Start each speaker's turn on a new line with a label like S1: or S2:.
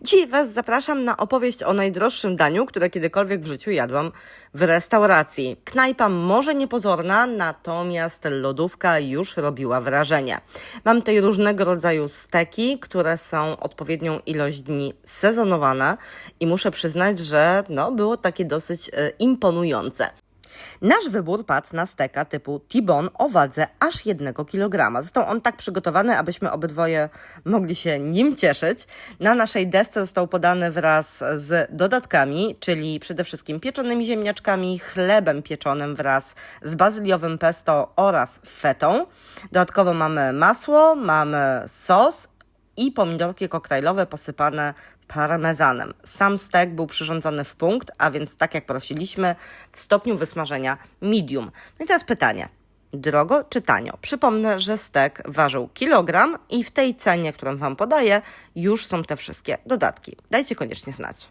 S1: Dziś Was zapraszam na opowieść o najdroższym daniu, które kiedykolwiek w życiu jadłam w restauracji. Knajpa może niepozorna, natomiast lodówka już robiła wrażenie. Mam tutaj różnego rodzaju steki, które są odpowiednią ilość dni sezonowane i muszę przyznać, że no, było takie dosyć e, imponujące. Nasz wybór padł na steka typu T-bone o wadze aż 1 kg. Został on tak przygotowany, abyśmy obydwoje mogli się nim cieszyć. Na naszej desce został podany wraz z dodatkami, czyli przede wszystkim pieczonymi ziemniaczkami, chlebem pieczonym wraz z bazyliowym pesto oraz fetą. Dodatkowo mamy masło, mamy sos i pomidorki koktajlowe posypane parmezanem. Sam stek był przyrządzony w punkt, a więc tak jak prosiliśmy, w stopniu wysmażenia medium. No i teraz pytanie. Drogo czy tanio? Przypomnę, że stek ważył kilogram i w tej cenie, którą Wam podaję, już są te wszystkie dodatki. Dajcie koniecznie znać.